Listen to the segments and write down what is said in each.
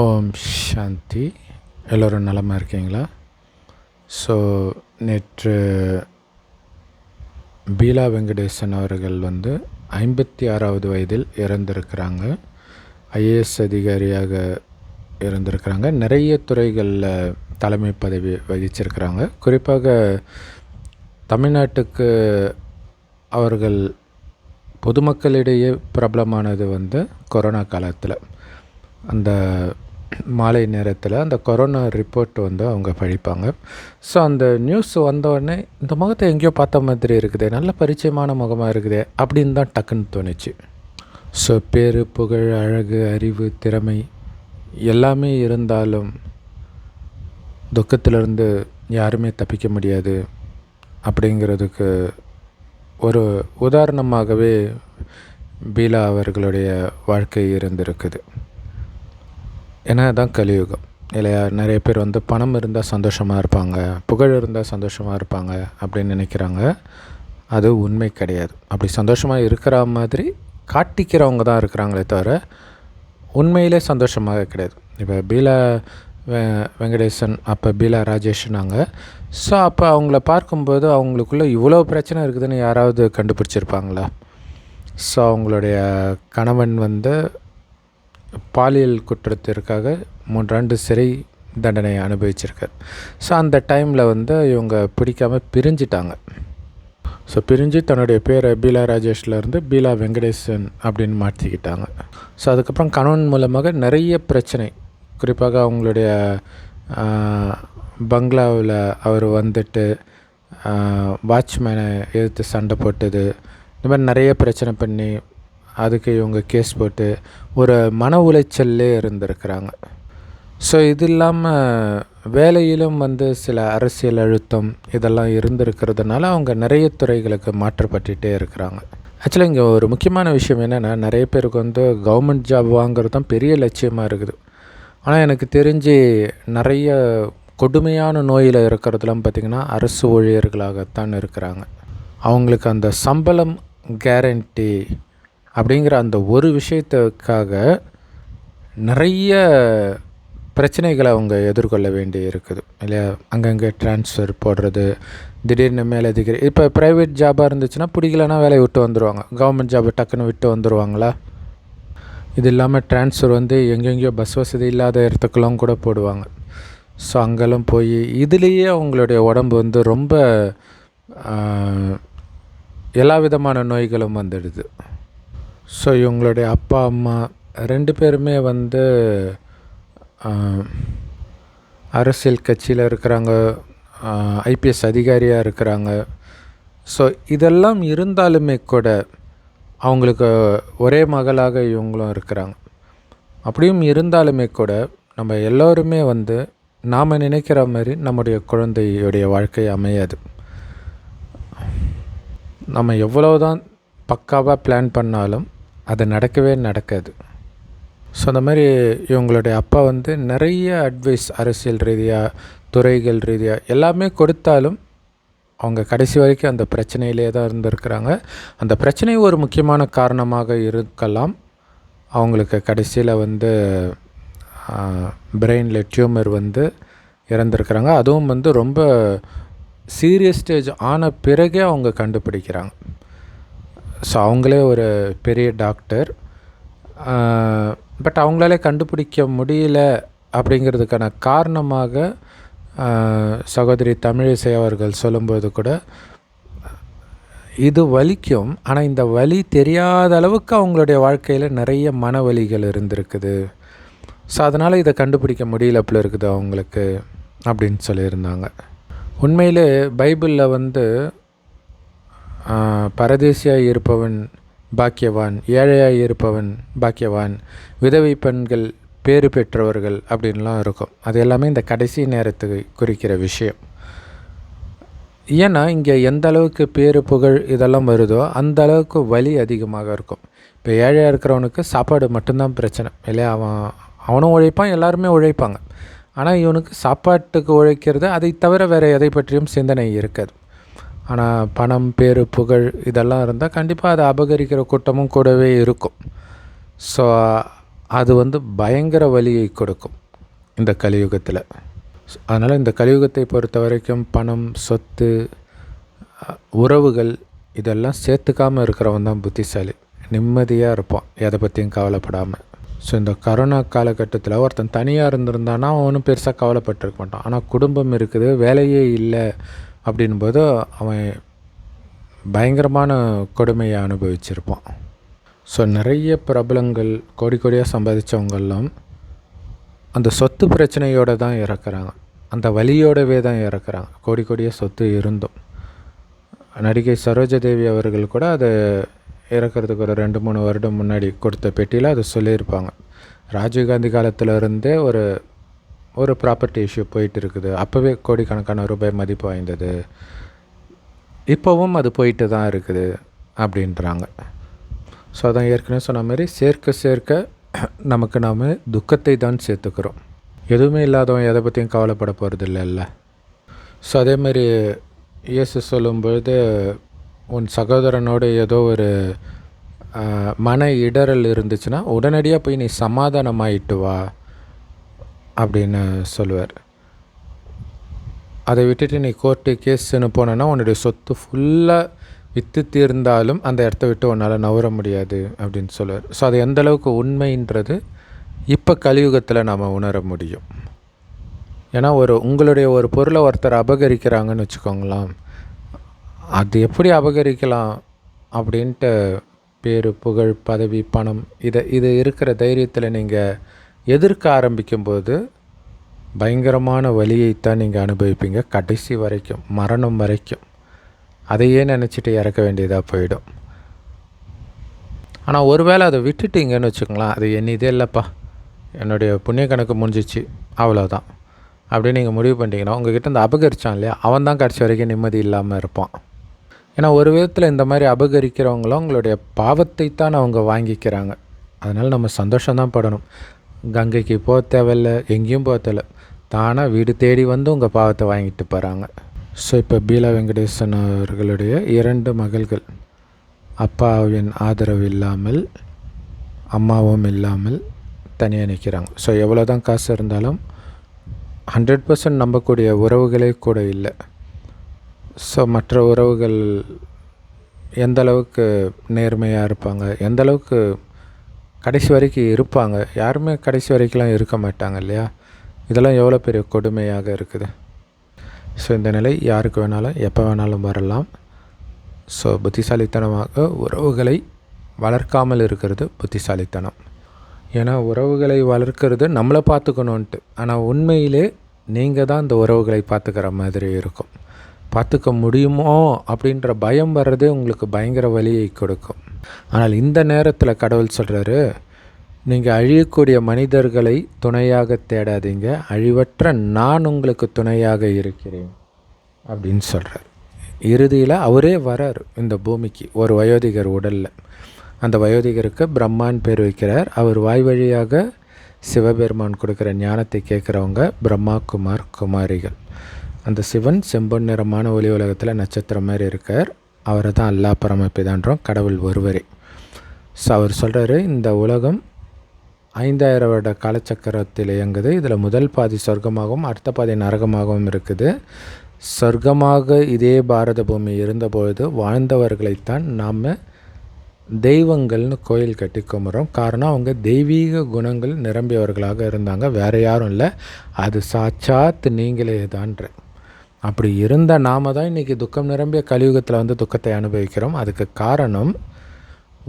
ஓம் சாந்தி. எல்லோரும் நலமாக இருக்கீங்களா? ஸோ நேற்று பீலா வெங்கடேசன் அவர்கள் வந்து ஐம்பத்தி ஆறாவது வயதில் இறந்திருக்கிறாங்க. ஐஏஎஸ் அதிகாரியாக இருந்திருக்கிறாங்க நிறைய துறைகளில் தலைமை பதவி வகிச்சிருக்கிறாங்க. குறிப்பாக தமிழ்நாட்டுக்கு அவர்கள் பொதுமக்களிடையே பிரபலமானது வந்து கொரோனா காலத்தில். அந்த மாலை நேரத்தில் அந்த கொரோனா ரிப்போர்ட் வந்து அவங்க படிப்பாங்க ஸோ அந்த நியூஸ் வந்தோடனே இந்த முகத்தை எங்கேயோ பார்த்த மாதிரி இருக்குதே நல்ல பரிச்சயமான முகமாக இருக்குதே அப்படின்னு தான் டக்குன்னு தோணுச்சு. ஸோ பேர் புகழ் அழகு அறிவு திறமை எல்லாமே இருந்தாலும் துக்கத்திலிருந்து யாருமே தப்பிக்க முடியாது அப்படிங்கிறதுக்கு ஒரு உதாரணமாகவே பீலா அவர்களுடைய வாழ்க்கை இருந்திருக்குது. ஏன்னா இதுதான் கலியுகம். இல்லையா நிறைய பேர் வந்து பணம் இருந்தால் சந்தோஷமாக இருப்பாங்க புகழ் இருந்தால் சந்தோஷமாக இருப்பாங்க அப்படின்னு நினைக்கிறாங்க. அது உண்மை கிடையாது. அப்படி சந்தோஷமாக இருக்கிற மாதிரி காட்டிக்கிறவங்க தான் இருக்கிறாங்களே தவிர உண்மையிலே சந்தோஷமாக கிடையாது. இப்போ பீலா வெ வெங்கடேசன் அப்போ பீலா ராஜேஷ்னாங்க ஸோ அப்போ அவங்கள பார்க்கும்போது அவங்களுக்குள்ளே இவ்வளோ பிரச்சனை இருக்குதுன்னு யாராவது கண்டுபிடிச்சிருப்பாங்களா? ஸோ அவங்களுடைய கணவன் வந்து பாலியல் குற்றத்திற்காக மூன்றாண்டு சிறை தண்டனை அனுபவிச்சிருக்கார். ஸோ அந்த டைமில் வந்து இவங்க பிடிக்காமல் பிரிஞ்சிட்டாங்க. ஸோ பிரிஞ்சு தன்னுடைய பேரை பீலா ராஜேஷ்லேருந்து பீலா வெங்கடேசன் அப்படின்னு மாற்றிக்கிட்டாங்க. ஸோ அதுக்கப்புறம் கணவன் மூலமாக நிறைய பிரச்சனை. குறிப்பாக அவங்களுடைய பங்களாவில் அவர் வந்துட்டு வாட்ச்மேனை எதிர்த்து சண்டை போட்டது. இந்த மாதிரி நிறைய பிரச்சனை பண்ணி அதுக்கு இவங்க கேஸ் போட்டு ஒரு மன உளைச்சல்லே இருந்திருக்கிறாங்க. ஸோ இது இல்லாமல் வேலையிலும் வந்து சில அரசியல் அழுத்தம் இதெல்லாம் இருந்திருக்கிறதுனால அவங்க நிறைய துறைகளுக்கு மாற்றப்பட்டுகிட்டே இருக்கிறாங்க. ஆக்சுவலாக இங்கே ஒரு முக்கியமான விஷயம் என்னென்னா நிறைய பேருக்கு வந்து கவர்மெண்ட் ஜாப் வாங்குறது தான் பெரிய லட்சியமாக இருக்குது. ஆனால் எனக்கு தெரிஞ்சு நிறைய கொடுமையான நோயில் இருக்கிறதுலாம் பார்த்திங்கன்னா அரசு ஊழியர்களாகத்தான் இருக்கிறாங்க. அவங்களுக்கு அந்த சம்பளம் கேரண்டி அப்படிங்கிற அந்த ஒரு விஷயத்துக்காக நிறைய பிரச்சனைகளை அவங்க எதிர்கொள்ள வேண்டி இருக்குது இல்லையா? அங்கங்கே ட்ரான்ஸ்ஃபர் போடுறது திடீர்னு மேலதிகாரி இப்போ ப்ரைவேட் ஜாபாக இருந்துச்சுன்னா பிடிக்கலன்னா வேலையை விட்டு வந்துடுவாங்க கவர்மெண்ட் ஜாபை டக்குன்னு விட்டு வந்துடுவாங்களா இது இல்லாமல் ட்ரான்ஸ்ஃபர் வந்து எங்கெங்கேயோ பஸ் வசதி இல்லாத இடத்துக்கெல்லாம் கூட போடுவாங்க. ஸோ அங்கெல்லாம் போய் இதுலேயே அவங்களுடைய உடம்பு வந்து ரொம்ப எல்லா விதமான நோய்களும் வந்துடுது. ஸோ இவங்களுடைய அப்பா அம்மா ரெண்டு பேருமே வந்து அரசியல் கட்சியில் இருக்கிறாங்க ஐபிஎஸ் அதிகாரியாக இருக்கிறாங்க. ஸோ இதெல்லாம் இருந்தாலுமே கூட அவங்களுக்கு ஒரே மகளாக இவங்களும் இருக்கிறாங்க. அப்படியும் இருந்தாலுமே கூட நம்ம எல்லோருமே வந்து நாம் நினைக்கிற மாதிரி நம்முடைய குழந்தையுடைய வாழ்க்கை அமையாது. நம்ம எவ்வளோ தான் பக்காவாக பிளான் பண்ணாலும் அது நடக்கவே நடக்காது. ஸோ அந்த மாதிரி இவங்களுடைய அப்பா வந்து நிறைய அட்வைஸ் அரசியல் ரீதியாக துறைகள் ரீதியாக எல்லாமே கொடுத்தாலும் அவங்க கடைசி வரைக்கும் அந்த பிரச்சனையிலே தான் இருந்திருக்கிறாங்க. அந்த பிரச்சனை ஒரு முக்கியமான காரணமாக இருக்கலாம். அவங்களுக்கு கடைசியில் வந்து பிரெயினில் டியூமர் வந்து இறந்துருக்கிறாங்க. அதுவும் வந்து ரொம்ப சீரியஸ் ஸ்டேஜ் ஆன பிறகே அவங்க கண்டுபிடிக்கிறாங்க. ஸோ அவங்களே ஒரு பெரிய டாக்டர் பட் அவங்களாலே கண்டுபிடிக்க முடியல அப்படிங்கிறதுக்கான காரணமாக சகோதரி தமிழிசை அவர்கள் சொல்லும்போது கூட இது வலிக்கும் ஆனால் இந்த வலி தெரியாத அளவுக்கு அவங்களுடைய வாழ்க்கையில் நிறைய மன வலிகள் இருந்திருக்குது. ஸோ அதனால் இதை கண்டுபிடிக்க முடியல அப்படி இருக்குது அவங்களுக்கு அப்படின்னு சொல்லியிருந்தாங்க. உண்மையிலே பைபிளில் வந்து பரதேசியாக இருப்பவன் பாக்கியவான் ஏழையாக இருப்பவன் பாக்கியவான் விதவை பெண்கள் பேறு பெற்றவர்கள் அப்படின்லாம் இருக்கும். அது எல்லாமே இந்த கடைசி நேரத்துக்கு குறிக்கிற விஷயம். ஏன்னா இங்கே எந்த அளவுக்கு பேரு புகழ் இதெல்லாம் வருதோ அந்த அளவுக்கு வலி அதிகமாக இருக்கும். இப்போ ஏழையாக இருக்கிறவனுக்கு சாப்பாடு மட்டும்தான் பிரச்சனை. இல்லையா? அவன் அவனும் உழைப்பான் எல்லாருமே உழைப்பாங்க. ஆனால் இவனுக்கு சாப்பாட்டுக்கு உழைக்கிறது அதை தவிர வேறு எதை பற்றியும் சிந்தனை இருக்காது. ஆனால் பணம் பேர் புகழ் இதெல்லாம் இருந்தால் கண்டிப்பாக அதை அபகரிக்கிற கூட்டமும் கூடவே இருக்கும். ஸோ அது வந்து பயங்கர வழியை கொடுக்கும் இந்த கலியுகத்தில். அதனால் இந்த கலியுகத்தை பொறுத்த வரைக்கும் பணம் சொத்து உறவுகள் இதெல்லாம் சேர்த்துக்காமல் இருக்கிறவன் தான் புத்திசாலி. நிம்மதியாக இருப்பான் எதை பற்றியும் கவலைப்படாமல் ஸோ இந்த கரோனா காலகட்டத்தில் ஒருத்தன் தனியாக இருந்திருந்தானா அவனும் பெருசாக கவலைப்பட்டிருக்க மாட்டான். ஆனால் குடும்பம் இருக்குது வேலையே இல்லை அப்படின்போது அவன் பயங்கரமான கொடுமையை அனுபவிச்சிருப்பான். ஸோ நிறைய பிரபலங்கள் கோடி கோடியாக சம்பாதிச்சவங்கெல்லாம் அந்த சொத்து பிரச்சனையோடு தான் இறக்குறாங்க. அந்த வழியோடவே தான் இறக்குறாங்க. கோடி கோடியாக சொத்து இருந்தும். நடிகை சரோஜாதேவி அவர்கள் கூட அதை இறக்கிறதுக்கு ஒரு ரெண்டு மூணு வருடம் முன்னாடி கொடுத்த பெட்டியில் அதை சொல்லியிருப்பாங்க. ராஜீவ்காந்தி காலத்தில் இருந்தே ஒரு ஒரு ப்ராப்பர்ட்டி இஷ்யூ போயிட்டு இருக்குது அப்போவே கோடிக்கணக்கான ரூபாய் மதிப்பு வாய்ந்தது. இப்போவும் அது போயிட்டு தான் இருக்குது அப்படின்றாங்க. ஸோ அதான் ஏற்கனவே சொன்ன மாதிரி சேர்க்க சேர்க்க நமக்கு நாம் துக்கத்தை தான் சேர்த்துக்கிறோம். எதுவுமே இல்லாதவன் எதை பற்றியும் கவலைப்பட போகிறது இல்லைல்ல ஸோ அதேமாரி இயேசு சொல்லும்பொழுது உன் சகோதரனோடு ஏதோ ஒரு மன இடறல் இருந்துச்சுன்னா உடனடியாக போய் நீ சமாதானமாயிட்டு வா. அப்படின்னு சொல்லுவார். அதை விட்டுட்டு நீ கோர்ட்டு கேஸ்ன்னு போனேன்னா உன்னுடைய சொத்து ஃபுல்லாக விற்று தீர்ந்தாலும் அந்த இடத்த விட்டு உன்னால் நவர முடியாது அப்படின்னு சொல்லுவார். ஸோ அது எந்த அளவுக்கு உண்மைன்றது இப்போ கலியுகத்தில் நாம் உணர முடியும். ஏன்னா ஒரு உங்களுடைய ஒரு பொருளை ஒருத்தர் அபகரிக்கிறாங்கன்னு வச்சுக்கோங்களேன் அது எப்படி அபகரிக்கலாம் அப்படின்ட்டு பேர் புகழ் பதவி பணம் இதை இது இருக்கிற தைரியத்தில் நீங்கள் எதிர்க்க ஆரம்பிக்கும்போது பயங்கரமான வலியைத்தான் நீங்கள் அனுபவிப்பீங்க. கடைசி வரைக்கும் மரணம் வரைக்கும். அதையே நினச்சிட்டு இறக்க வேண்டியதாக போயிடும். ஆனால் ஒருவேளை அதை விட்டுட்டீங்கன்னு வச்சுக்கோங்களேன் அது என் இதே இல்லைப்பா. என்னுடைய புண்ணிய கணக்கு முடிஞ்சிச்சு அவ்வளோதான் அப்படின்னு நீங்கள் முடிவு பண்ணிட்டீங்கன்னா உங்ககிட்ட இந்த அபகரிச்சான் இல்லையா? அவன் தான் கடைசி வரைக்கும் நிம்மதி இல்லாமல் இருப்பான். ஏன்னா ஒரு விதத்தில் இந்த மாதிரி அபகரிக்கிறவங்களும் உங்களுடைய பாவத்தை தான் அவங்க வாங்கிக்கிறாங்க. அதனால் நம்ம சந்தோஷம்தான் படணும். கங்கைக்கு போக தேவையில்ல எங்கேயும் போக தேவை தானாக வீடு தேடி வந்து உங்கள் பாவத்தை வாங்கிட்டு போகிறாங்க ஸோ இப்போ பீலா வெங்கடேசன் அவர்களுடைய இரண்டு மகள்கள். அப்பாவின் ஆதரவு இல்லாமல் அம்மாவும் இல்லாமல் தனியாக நிற்கிறாங்க ஸோ எவ்வளோ தான் காசு இருந்தாலும் ஹண்ட்ரட் பர்சன்ட் நம்பக்கூடிய உறவுகளே கூட இல்லை. ஸோ மற்ற உறவுகள் எந்த அளவுக்கு நேர்மையாக இருப்பாங்க எந்த அளவுக்கு கடைசி வரைக்கும் இருப்பாங்க. யாருமே கடைசி வரைக்கும்லாம் இருக்க மாட்டாங்க இல்லையா? இதெல்லாம் எவ்வளோ பெரிய கொடுமையாக இருக்குது. ஸோ இந்த நிலை யாருக்கு வேணாலும் எப்போ வேணாலும் வரலாம். ஸோ புத்திசாலித்தனமாக உறவுகளை வளர்க்காமல் இருக்கிறது புத்திசாலித்தனம். ஏன்னா உறவுகளை வளர்க்கிறது நம்மளை பார்த்துக்கணுன்ட்டு ஆனால் உண்மையிலே நீங்கள் தான் இந்த உறவுகளை பார்த்துக்கிற மாதிரி இருக்கும். பார்த்துக்க முடியுமோ அப்படின்ற பயம் வர்றதே உங்களுக்கு பயங்கர வழியை கொடுக்கும். ஆனால் இந்த நேரத்தில் கடவுள் சொல்கிறாரு நீங்கள் அழியக்கூடிய மனிதர்களை துணையாக தேடாதீங்க அழிவற்ற நான் உங்களுக்கு துணையாக இருக்கிறேன் அப்படின்னு சொல்கிறார் இறுதியில் அவரே வரார் இந்த பூமிக்கு ஒரு வயோதிகர் உடலில். அந்த வயோதிகருக்கு பிரம்மான் பேர் வைக்கிறார். அவர் வாய் வழியாக சிவபெருமான் கொடுக்குற ஞானத்தை கேட்குறவங்க பிரம்மா குமார் குமாரிகள். அந்த சிவன் செம்பொன் நிறமான ஒலி உலகத்தில் நட்சத்திரம் மாதிரி இருக்கார். அவரை தான் அல்லா பரமப்பிதான்றோம் கடவுள் ஒருவரே. ஸோ அவர் சொல்கிறாரு இந்த உலகம் ஐந்தாயிரம் வருட காலச்சக்கரத்தில் இயங்குது. இதில் முதல் பாதி சொர்க்கமாகவும் அடுத்த பாதி நரகமாகவும் இருக்குது. சொர்க்கமாக இதே பாரத பூமி இருந்தபொழுது வாழ்ந்தவர்களைத்தான் நாம் தெய்வங்கள்னு கோயில் கட்டி கும்பிட்றோம். காரணம் அவங்க தெய்வீக குணங்கள் நிரம்பியவர்களாக இருந்தாங்க. வேறு யாரும் இல்லை. அது சாட்சாத் நீங்களே தான்ற. அப்படி இருந்த நாம தான் இன்றைக்கி துக்கம் நிரம்பிய கலியுகத்தில் வந்து துக்கத்தை அனுபவிக்கிறோம். அதுக்கு காரணம்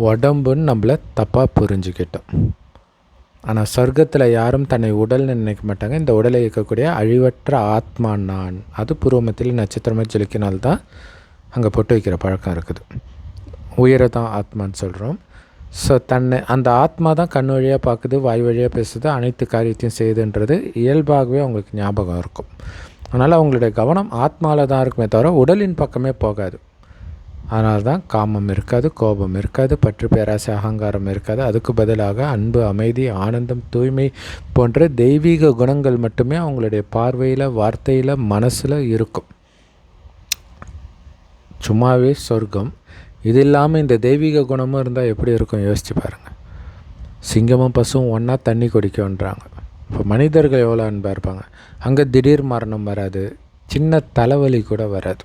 உடம்புன்னு நம்மளை தப்பாக புரிஞ்சுக்கிட்டோம். ஆனால் சொர்க்கத்தில் யாரும் தன்னை உடல்னு நினைக்க மாட்டாங்க. இந்த உடலை இருக்கக்கூடிய அழிவற்ற ஆத்மா நான். அது பூர்வமத்தில் நட்சத்திரமாக ஜொலிக்கினால்தான் அங்கே பொட்டு வைக்கிற பழக்கம் இருக்குது. உயிரை தான் ஆத்மான்னு சொல்கிறோம் ஸோ தன்னை அந்த ஆத்மா தான் கண் வழியாக பார்க்குது வாய் வழியாக பேசுது அனைத்து காரியத்தையும் செய்யுதுன்றது இயல்பாகவே அவங்களுக்கு ஞாபகம் இருக்கும். அதனால் அவங்களுடைய கவனம் ஆத்மாவில் தான் இருக்குமே தவிர உடலின் பக்கமே போகாது. அதனால தான் காமம் இருக்காது கோபம் இருக்காது பற்று பேராசை அகங்காரம் இருக்காது. அதுக்கு பதிலாக அன்பு அமைதி ஆனந்தம் தூய்மை போன்ற தெய்வீக குணங்கள் மட்டுமே அவங்களுடைய பார்வையில் வார்த்தையில் மனசில் இருக்கும். சும்மாவே சொர்க்கம். இது இல்லாமல் இந்த தெய்வீக குணமும் இருந்தால் எப்படி இருக்கும்? யோசிச்சு பாருங்கள் சிங்கமும் பசுவும் ஒன்றா தண்ணி குடிக்கன்றாங்க இப்போ மனிதர்கள் எவ்வளோ அன்பாக இருப்பாங்க? அங்கே திடீர் மரணம் வராது சின்ன தலைவலி கூட வராது.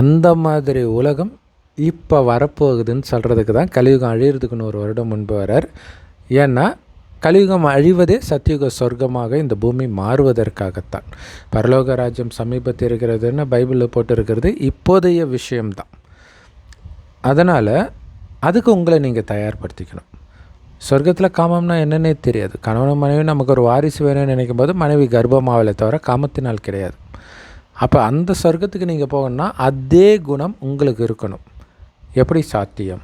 அந்த மாதிரி உலகம் இப்போ வரப்போகுதுன்னு சொல்கிறதுக்கு தான் கலியுகம் அழியிறதுக்குன்னு ஒரு வருடம் முன்பு வரார். ஏன்னா கலியுகம் அழிவதே சத்தியுக சொர்க்கமாக இந்த பூமி மாறுவதற்காகத்தான். பரலோக ராஜ்யம் சமீபத்தில் இருக்கிறதுன்னு பைபிளில் போட்டு இருக்கிறது இப்போதைய விஷயம்தான். அதனால் அதுக்கு உங்களை நீங்கள் தயார்படுத்திக்கணும். சொர்க்கத்தில் காமம்னா என்னன்னே தெரியாது. கணவன் மனைவி நமக்கு ஒரு வாரிசு வேணும்னு நினைக்கும் போது மனைவி கர்ப்பமாவலை தவிர காமத்தினால் கிடையாது. அப்போ அந்த சொர்க்கத்துக்கு நீங்கள் போகணுன்னா அதே குணம் உங்களுக்கு இருக்கணும். எப்படி சாத்தியம்?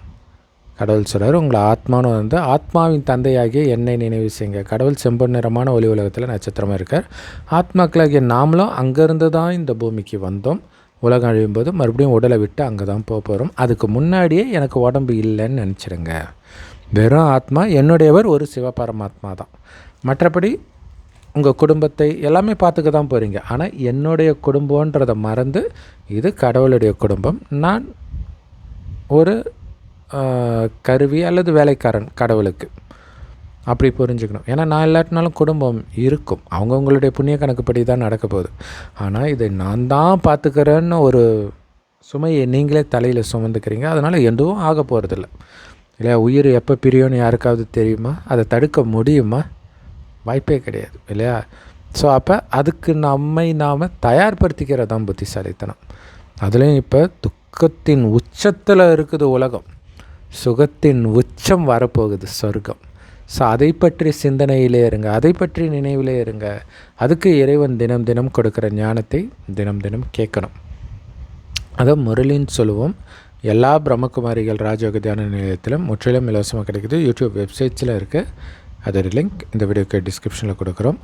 கடவுள் சொல்கிறார் உங்களை ஆத்மானு வந்து ஆத்மாவின் தந்தையாகிய என்னை நினைவு செய்யுங்க. கடவுள் செம்பன் நிறமான ஒளி உலகத்தில் நட்சத்திரமாக இருக்கார். ஆத்மாக்களாகிய நாமளும் அங்கேருந்து தான் இந்த பூமிக்கு வந்தோம். உலகம் அழியும் போது மறுபடியும் உடலை விட்டு அங்கே தான் போக போகிறோம் அதுக்கு முன்னாடியே எனக்கு உடம்பு இல்லைன்னு நினச்சிடுங்க வெறும் ஆத்மா என்னுடையவர் ஒரு சிவபரமாத்மா தான். மற்றபடி உங்கள் குடும்பத்தை எல்லாமே பார்த்துக்க தான் போகிறீங்க ஆனால் என்னுடைய குடும்பன்றதை மறந்து இது கடவுளுடைய குடும்பம். நான் ஒரு கருவி அல்லது வேலைக்காரன் கடவுளுக்கு. அப்படி புரிஞ்சுக்கணும். ஏன்னா நான் இல்லாட்டினாலும் குடும்பம் இருக்கும். அவங்கவுங்களுடைய புண்ணிய கணக்குப்படி தான் நடக்க போகுது. ஆனால் இதை நான் தான் பார்த்துக்கிறேன்னு ஒரு சுமையை நீங்களே தலையில் சுமந்துக்கிறீங்க. அதனால் எதுவும் ஆக போகிறதில்ல இல்லையா? உயிர் எப்போ பிரியும்னு யாருக்காவது தெரியுமா? அதை தடுக்க முடியுமா? வாய்ப்பே கிடையாது இல்லையா? ஸோ அப்போ அதுக்கு நம்மை நாம் தயார்படுத்திக்கிறது தான் புத்திசாலித்தனம். அதுலேயும் இப்போ துக்கத்தின் உச்சத்தில் இருக்குது உலகம். சுகத்தின் உச்சம் வரப்போகுது சொர்க்கம். ஸோ அதை பற்றி சிந்தனையிலே இருங்க அதை பற்றி நினைவிலே இருங்க. அதுக்கு இறைவன் தினம் தினம் கொடுக்குற ஞானத்தை தினம் தினம் கேட்கணும். அதை முரளின்னு சொல்லுவோம். எல்லா பிரம்மகுமாரிகள் ராஜயோக தியான நிலையத்திலும் முற்றிலும் இலவசமாக கிடைக்குது. யூடியூப் வெப்சைட்ஸில் இருக்குது அதோட லிங்க் இந்த வீடியோக்கு டிஸ்கிரிப்ஷனில் கொடுக்குறோம்.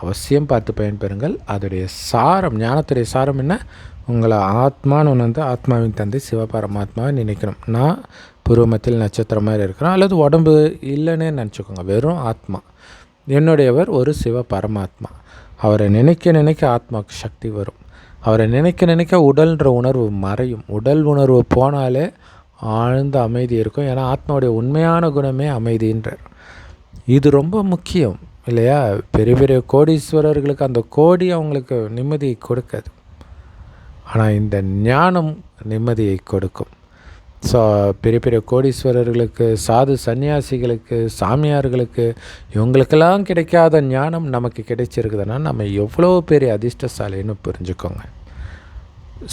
அவசியம் பார்த்து பயன்பெறுங்கள். அதோடைய சாரம் ஞானத்துடைய சாரம் என்ன? உங்களை ஆத்மான்னு உணர்ந்து வந்து ஆத்மாவின் தந்தை சிவபரமாத்மாவை நினைக்கணும். நான் பூர்வமத்தில் நட்சத்திரம் மாதிரி இருக்கிறோம் அல்லது உடம்பு இல்லைன்னே நினச்சிக்கோங்க. வெறும் ஆத்மா. என்னுடையவர் ஒரு சிவ பரமாத்மா. அவரை நினைக்க நினைக்க ஆத்மாவுக்கு சக்தி வரும். அவரை நினைக்க நினைக்க உடல்ன்ற உணர்வு மறையும். உடல் உணர்வு போனாலே ஆழ்ந்த அமைதி இருக்கும். ஏன்னா ஆத்மாவுடைய உண்மையான குணமே அமைதின்றார். இது ரொம்ப முக்கியம் இல்லையா? பெரிய பெரிய கோடீஸ்வரர்களுக்கு அந்த கோடி அவங்களுக்கு நிம்மதியை கொடுக்காது. ஆனால் இந்த ஞானம் நிம்மதியை கொடுக்கும். ஸோ பெரிய பெரிய கோடீஸ்வரர்களுக்கு சாது சன்னியாசிகளுக்கு சாமியார்களுக்கு இவங்களுக்கெல்லாம் கிடைக்காத ஞானம் நமக்கு கிடைச்சிருக்குதுன்னா நம்ம எவ்வளோ பெரிய அதிர்ஷ்டசாலின்னு புரிஞ்சுக்கோங்க.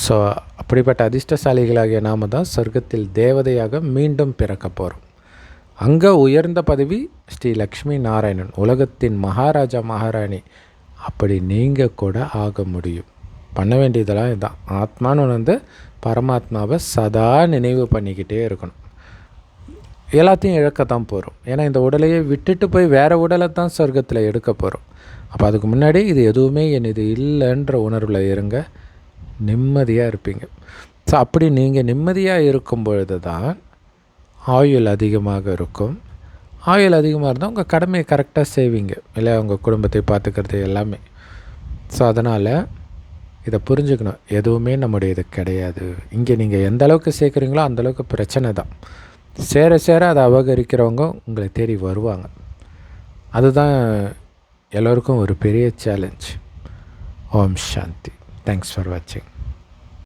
ஸோ அப்படிப்பட்ட அதிர்ஷ்டசாலிகளாகிய நாம் தான் சொர்க்கத்தில் தேவதையாக மீண்டும் பிறக்க போகிறோம் அங்கே உயர்ந்த பதவி ஸ்ரீ லக்ஷ்மி நாராயணன் உலகத்தின் மகாராஜா மகாராணி. அப்படி நீங்கள் கூட ஆக முடியும். பண்ண வேண்டியதெல்லாம் இதுதான். ஆத்மான்னு வந்து பரமாத்மாவை சதா நினைவு பண்ணிக்கிட்டே இருக்கணும். எல்லாத்தையும் இழக்கத்தான் போகிறோம் ஏன்னா இந்த உடலையே விட்டுட்டு போய் வேறு உடலை தான் சொர்க்கத்தில் எடுக்க போகிறோம் அப்போ அதுக்கு முன்னாடி இது எதுவுமே என் இது இல்லைன்ற உணர்வில் இருங்க. நிம்மதியாக இருப்பீங்க. ஸோ அப்படி நீங்கள் நிம்மதியாக இருக்கும் பொழுது தான் ஆயுள் அதிகமாக இருக்கும். ஆயுள் அதிகமாக இருந்தால் உங்கள் கடமையை கரெக்டாக செய்வீங்க. இல்லை உங்கள் குடும்பத்தை பார்த்துக்கிறது எல்லாமே. ஸோ அதனால் இதை புரிஞ்சுக்கணும். எதுவுமே நம்முடைய இது கிடையாது. இங்கே நீங்கள் எந்த அளவுக்கு சேர்க்குறீங்களோ அந்தளவுக்கு பிரச்சனை தான். சேர சேர அதை அபகரிக்கிறவங்க உங்களை தேடி வருவாங்க. அதுதான் எல்லோருக்கும் ஒரு பெரிய challenge Om Shanti. Thanks for வாட்சிங்